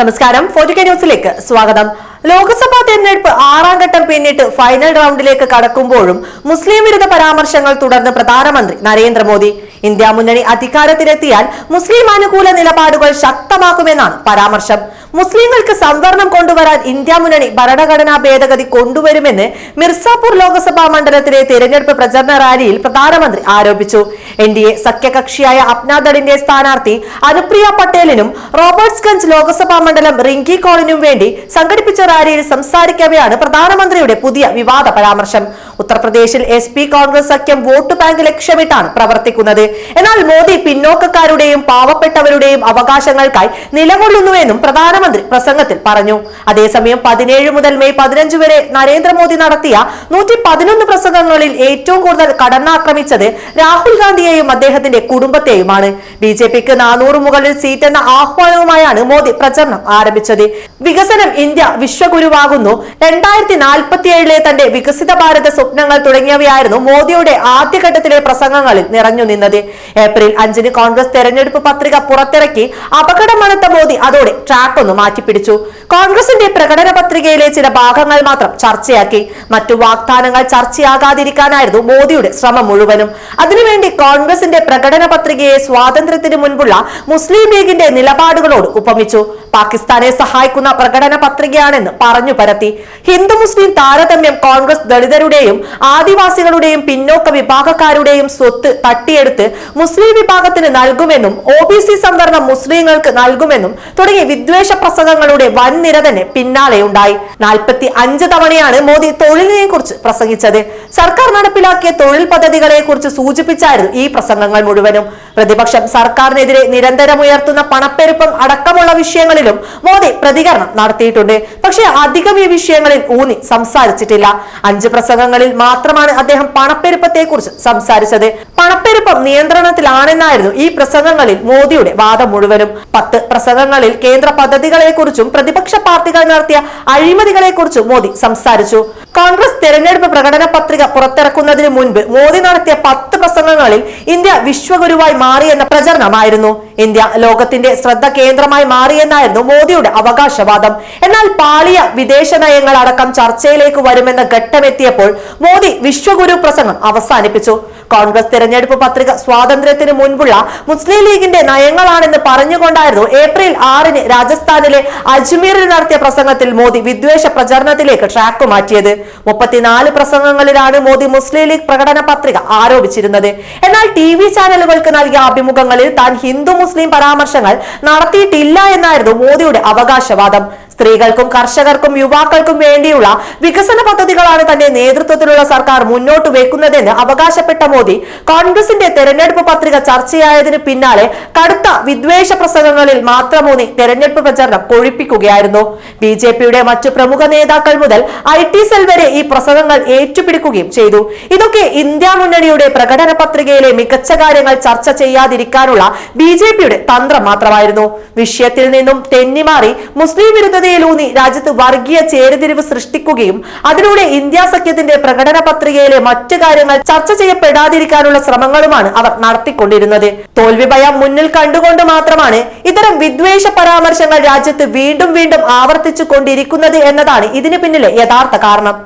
നമസ്കാരം. ഫോർട്ടിക്ക ന്യൂസിലേക്ക് സ്വാഗതം. ലോക്സഭാ തെരഞ്ഞെടുപ്പ് ആറാം ഘട്ടം പിന്നിട്ട് ഫൈനൽ റൗണ്ടിലേക്ക് കടക്കുമ്പോഴും മുസ്ലിം വിരുദ്ധ പരാമർശങ്ങൾ തുടർന്ന് പ്രധാനമന്ത്രി നരേന്ദ്രമോദി. ഇന്ത്യ മുന്നണി അധികാരത്തിലെത്തിയാൽ മുസ്ലിം അനുകൂല നിലപാടുകൾ ശക്തമാക്കുമെന്നാണ് പരാമർശം. മുസ്ലിങ്ങൾക്ക് സംവരണം കൊണ്ടുവരാൻ ഇന്ത്യ മുന്നണി ഭരണഘടനാ ഭേദഗതി കൊണ്ടുവരുമെന്ന് മിർസാപൂർ ലോക്സഭാ മണ്ഡലത്തിലെ തെരഞ്ഞെടുപ്പ് പ്രചരണ റാലിയിൽ പ്രധാനമന്ത്രി ആരോപിച്ചു. എൻ ഡി എ സഖ്യകക്ഷിയായ അപ്നാദളിന്റെ സ്ഥാനാർത്ഥി അനുപ്രിയ പട്ടേലിനും റോബർട്ട്സ്ഗഞ്ച് ലോക്സഭാ മണ്ഡലം റിങ്കി കോളിനും വേണ്ടി സംഘടിപ്പിച്ച റാലിയിൽ സംസാരിക്കവെയാണ് പ്രധാനമന്ത്രിയുടെ പുതിയ വിവാദ പരാമർശം. ഉത്തർപ്രദേശിൽ എസ് പി കോൺഗ്രസ് സഖ്യം വോട്ട് ബാങ്ക് ലക്ഷ്യമിട്ടാണ് പ്രവർത്തിക്കുന്നത്. എന്നാൽ മോദി പിന്നോക്കക്കാരുടെയും പാവപ്പെട്ടവരുടെയും അവകാശങ്ങൾക്കായി നിലകൊള്ളുന്നുവെന്നും പ്രധാനമന്ത്രി പ്രസംഗത്തിൽ പറഞ്ഞു. അതേസമയം പതിനേഴ് മുതൽ മെയ് പതിനഞ്ച് വരെ നരേന്ദ്രമോദി നടത്തിയ നൂറ്റി പതിനൊന്ന് പ്രസംഗങ്ങളിൽ ഏറ്റവും കൂടുതൽ കടന്നാക്രമിച്ചത് രാഹുൽ ഗാന്ധിയെയും അദ്ദേഹത്തിന്റെ കുടുംബത്തെയുമാണ്. ബി ജെ പിക്ക് നാനൂറ് മുകളിൽ സീറ്റ് എന്ന ആഹ്വാനവുമായാണ് മോദി പ്രചരണം ആരംഭിച്ചത്. വികസനം ഇന്ത്യ വിശ്വഗുരുവാകുന്നു. രണ്ടായിരത്തി നാൽപ്പത്തിയേഴിലെ തന്റെ വികസിത ഭാരത സ്വപ്നങ്ങൾ തുടങ്ങിയവയായിരുന്നു മോദിയുടെ ആദ്യഘട്ടത്തിലെ പ്രസംഗങ്ങളിൽ നിറഞ്ഞു നിന്നത്. ഏപ്രിൽ അഞ്ചിന് കോൺഗ്രസ് തെരഞ്ഞെടുപ്പ് പത്രിക പുറത്തിറക്കി അപകടമണത്ത മോദി അതോടെ ട്രാക്ക് ഒന്ന് മാറ്റിപ്പിടിച്ചു. കോൺഗ്രസിന്റെ പ്രകടന പത്രികയിലെ ചില ഭാഗങ്ങൾ മാത്രം ചർച്ചയാക്കി. മറ്റു വാഗ്ദാനങ്ങൾ ചർച്ചയാകാതിരിക്കാനായിരുന്നു മോദിയുടെ ശ്രമം മുഴുവനും. അതിനുവേണ്ടി കോൺഗ്രസിന്റെ പ്രകടന പത്രികയെ സ്വാതന്ത്ര്യത്തിന് മുൻപുള്ള മുസ്ലിം ലീഗിന്റെ നിലപാടുകളോട് ഉപമിച്ചു. പാകിസ്ഥാനെ സഹായിക്കുന്ന പ്രകടന പത്രികയാണെന്ന് പറഞ്ഞു പരത്തി. ഹിന്ദു മുസ്ലിം താരതമ്യം കോൺഗ്രസ് ദളിതരുടെയും ആദിവാസികളുടെയും പിന്നോക്ക വിഭാഗക്കാരുടെയും സ്വത്ത് തട്ടിയെടുത്ത് മുസ്ലിം വിഭാഗത്തിന് നൽകുമെന്നും ഒ ബി സി സംവരണം മുസ്ലിങ്ങൾക്ക് നൽകുമെന്നും തുടങ്ങിയ വിദ്വേഷ പ്രസംഗങ്ങളുടെ വൻ നിര തന്നെ പിന്നാലെയുണ്ടായി നാൽപ്പത്തി അഞ്ച് തവണയാണ് മോദി തൊഴിലിനെ കുറിച്ച് പ്രസംഗിച്ചത്. സർക്കാർ നടപ്പിലാക്കിയ തൊഴിൽ പദ്ധതികളെ കുറിച്ച് സൂചിപ്പിച്ചായിരുന്നു ഈ പ്രസംഗങ്ങൾ മുഴുവനും. പ്രതിപക്ഷം സർക്കാരിനെതിരെ നിരന്തരം ഉയർത്തുന്ന പണപ്പെരുപ്പം അടക്കമുള്ള വിഷയങ്ങളിലും മോദി പ്രതികരണം നടത്തിയിട്ടുണ്ട്. പക്ഷേ അധികം ഈ വിഷയങ്ങളിൽ ഊന്നി സംസാരിച്ചിട്ടില്ല. അഞ്ച് പ്രസംഗങ്ങളിൽ മാത്രമാണ് അദ്ദേഹം പണപ്പെരുപ്പത്തെ കുറിച്ച് സംസാരിച്ചത്. പണപ്പെരുപ്പം നിയന്ത്രണത്തിലാണെന്നായിരുന്നു ഈ പ്രസംഗങ്ങളിൽ മോദിയുടെ വാദം മുഴുവനും. പത്ത് പ്രസംഗങ്ങളിൽ കേന്ദ്ര പദ്ധതികളെ കുറിച്ചും പ്രതിപക്ഷ പാർട്ടികൾ നടത്തിയ അഴിമതികളെ കുറിച്ചും മോദി സംസാരിച്ചു. കോൺഗ്രസ് തെരഞ്ഞെടുപ്പ് പ്രകടന പത്രിക പുറത്തിറക്കുന്നതിന് മുൻപ് മോദി നടത്തിയ പത്ത് പ്രസംഗങ്ങളിൽ ഇന്ത്യ വിശ്വഗുരുവായി മാറിയെന്ന പ്രചരണമായിരുന്നു. ഇന്ത്യ ലോകത്തിന്റെ ശ്രദ്ധ കേന്ദ്രമായി മാറിയെന്നായിരുന്നു മോദിയുടെ അവകാശവാദം. എന്നാൽ പാളിയ വിദേശ നയങ്ങൾ അടക്കം ചർച്ചയിലേക്ക് വരുമെന്ന ഘട്ടമെത്തിയപ്പോൾ മോദി വിശ്വഗുരു പ്രസംഗം അവസാനിപ്പിച്ചു. കോൺഗ്രസ് തെരഞ്ഞെടുപ്പ് പത്രിക സ്വാതന്ത്ര്യത്തിന് മുൻപുള്ള മുസ്ലിം ലീഗിന്റെ നയങ്ങളാണെന്ന് പറഞ്ഞുകൊണ്ടായിരുന്നു ഏപ്രിൽ ആറിന് രാജസ്ഥാനിലെ അജ്മീറിൽ നടത്തിയ പ്രസംഗത്തിൽ മോദി വിദ്വേഷ പ്രചരണത്തിലേക്ക് ട്രാക്ക് മാറ്റിയത്. മുപ്പത്തിനാല് പ്രസംഗങ്ങളിലാണ് മോദി മുസ്ലിം ലീഗ് പ്രകടന പത്രിക ആരോപിച്ചിരുന്നത്. എന്നാൽ ടി ചാനലുകൾക്ക് നൽകിയ അഭിമുഖങ്ങളിൽ താൻ ഹിന്ദു മുസ്ലിം പരാമർശങ്ങൾ നടത്തിയിട്ടില്ല എന്നായിരുന്നു മോദിയുടെ അവകാശവാദം. സ്ത്രീകൾക്കും കർഷകർക്കും യുവാക്കൾക്കും വേണ്ടിയുള്ള വികസന പദ്ധതികളാണ് തന്റെ നേതൃത്വത്തിലുള്ള സർക്കാർ മുന്നോട്ട് വെക്കുന്നതെന്ന് അവകാശപ്പെട്ട മോദി കോൺഗ്രസിന്റെ തെരഞ്ഞെടുപ്പ് പത്രിക ചർച്ചയായതിന് പിന്നാലെ കടുത്ത വിദ്വേഷ പ്രസംഗങ്ങളിൽ മാത്രമൂന്നി തെരഞ്ഞെടുപ്പ് പ്രചരണം കൊഴിപ്പിക്കുകയായിരുന്നു. ബി ജെ പിയുടെ മറ്റു പ്രമുഖ നേതാക്കൾ മുതൽ ഐ ടി സെൽ വരെ ഈ പ്രസംഗങ്ങൾ ഏറ്റുപിടിക്കുകയും ചെയ്തു. ഇതൊക്കെ ഇന്ത്യ മുന്നണിയുടെ പ്രകടന പത്രികയിലെ മികച്ച കാര്യങ്ങൾ ചർച്ച ചെയ്യാതിരിക്കാനുള്ള ബി ജെ പിയുടെ തന്ത്രം മാത്രമായിരുന്നു. വിഷയത്തിൽ നിന്നും തെന്നിമാറി മുസ്ലിം വിരുദ്ധതയിലൂന്നി രാജ്യത്ത് വർഗീയ ചേരുതിരിവ് സൃഷ്ടിക്കുകയും അതിലൂടെ ഇന്ത്യ സഖ്യത്തിന്റെ പ്രകടന പത്രികയിലെ മറ്റു കാര്യങ്ങൾ ചർച്ച ചെയ്യപ്പെടാതിരിക്കാനുള്ള ശ്രമങ്ങളുമാണ് അവർ നടത്തിക്കൊണ്ടിരുന്നത്. തോൽവി ഭയം മുന്നിൽ കണ്ടുകൊണ്ട് മാത്രമാണ് ഇത്തരം വിദ്വേഷ പരാമർശങ്ങൾ രാജ്യത്ത് വീണ്ടും വീണ്ടും ആവർത്തിച്ചു കൊണ്ടിരിക്കുന്നത് എന്നതാണ് ഇതിന് പിന്നിലെ യഥാർത്ഥ കാരണം.